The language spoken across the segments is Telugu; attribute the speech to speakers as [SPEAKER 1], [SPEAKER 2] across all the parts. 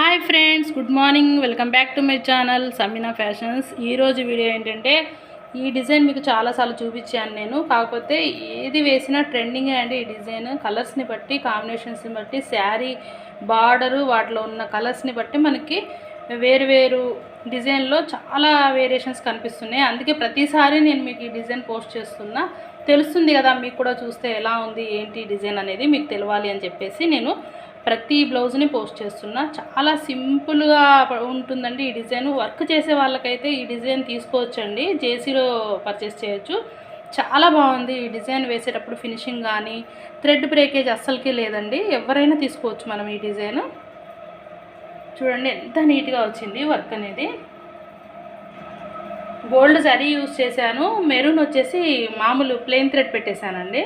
[SPEAKER 1] Hi friends good morning. Welcome back to my channel Samina fashions. ఈరోజు వీడియో ఏంటంటే ఈ డిజైన్ మీకు చాలాసార్లు చూపించాను నేను. కాకపోతే ఏది వేసినా ట్రెండింగ్ అండి ఈ డిజైన్. కలర్స్ని బట్టి కాంబినేషన్స్ని బట్టి శారీ బార్డరు వాటిలో ఉన్న కలర్స్ని బట్టి మనకి వేరు వేరు డిజైన్లో చాలా వేరియేషన్స్ కనిపిస్తున్నాయి. అందుకే ప్రతిసారి నేను మీకు ఈ డిజైన్ పోస్ట్ చేస్తున్నా. తెలుస్తుంది కదా మీకు కూడా చూస్తే ఎలా ఉంది ఏంటి డిజైన్ అనేది మీకు తెలవాలి అని చెప్పేసి నేను ప్రతి బ్లౌజ్ని పోస్ట్ చేస్తున్నా. చాలా సింపుల్గా ఉంటుందండి ఈ డిజైన్. వర్క్ చేసే వాళ్ళకైతే ఈ డిజైన్ తీసుకోవచ్చండి. జేసీలో పర్చేస్ చేయొచ్చు. చాలా బాగుంది ఈ డిజైన్ వేసేటప్పుడు ఫినిషింగ్ కానీ థ్రెడ్ బ్రేకేజ్ అస్సలకి లేదండి. ఎవరైనా తీసుకోవచ్చు మనం ఈ డిజైన్. చూడండి ఎంత నీట్గా వచ్చింది వర్క్ అనేది. గోల్డ్ జరీ యూస్ చేశాను. మెరూన్ వచ్చేసి మామూలు ప్లెయిన్ థ్రెడ్ పెట్టేశానండి.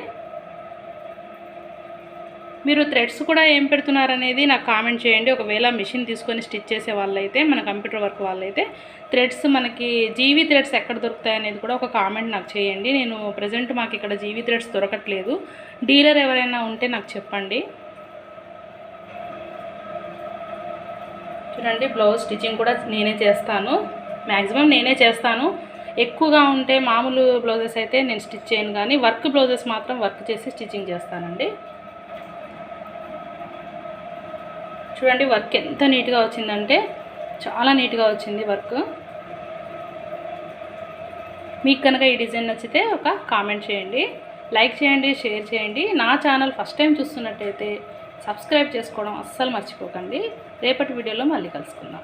[SPEAKER 1] మీరు థ్రెడ్స్ కూడా ఏం పెడుతున్నారనేది నాకు కామెంట్ చేయండి. ఒకవేళ మిషన్ తీసుకొని స్టిచ్ చేసే వాళ్ళైతే మన కంప్యూటర్ వర్క్ వాళ్ళైతే థ్రెడ్స్ మనకి జీవీ థ్రెడ్స్ ఎక్కడ దొరుకుతాయి అనేది కూడా ఒక కామెంట్ నాకు చేయండి. నేను ప్రజెంట్ మాకు ఇక్కడ జీవీ థ్రెడ్స్ దొరకట్లేదు. డీలర్ ఎవరైనా ఉంటే నాకు చెప్పండి. చూడండి బ్లౌజ్ స్టిచ్చింగ్ కూడా నేనే చేస్తాను. మ్యాక్సిమం నేనే చేస్తాను. ఎక్కువగా ఉంటే మామూలు బ్లౌజెస్ అయితే నేను స్టిచ్ చేయను కానీ వర్క్ బ్లౌజెస్ మాత్రం వర్క్ చేసి స్టిచ్చింగ్ చేస్తానండి. చూడండి వర్క్ ఎంత నీట్గా వచ్చిందంటే చాలా నీట్గా వచ్చింది వర్క్ మీకు కనుక ఈ డిజైన్ నచ్చితే ఒక కామెంట్ చేయండి లైక్ చేయండి షేర్ చేయండి. నా ఛానల్ ఫస్ట్ టైం చూస్తున్నట్టయితే సబ్స్క్రైబ్ చేసుకోవడం అస్సలు మర్చిపోకండి. రేపటి వీడియోలో మళ్ళీ కలుసుకుందాం.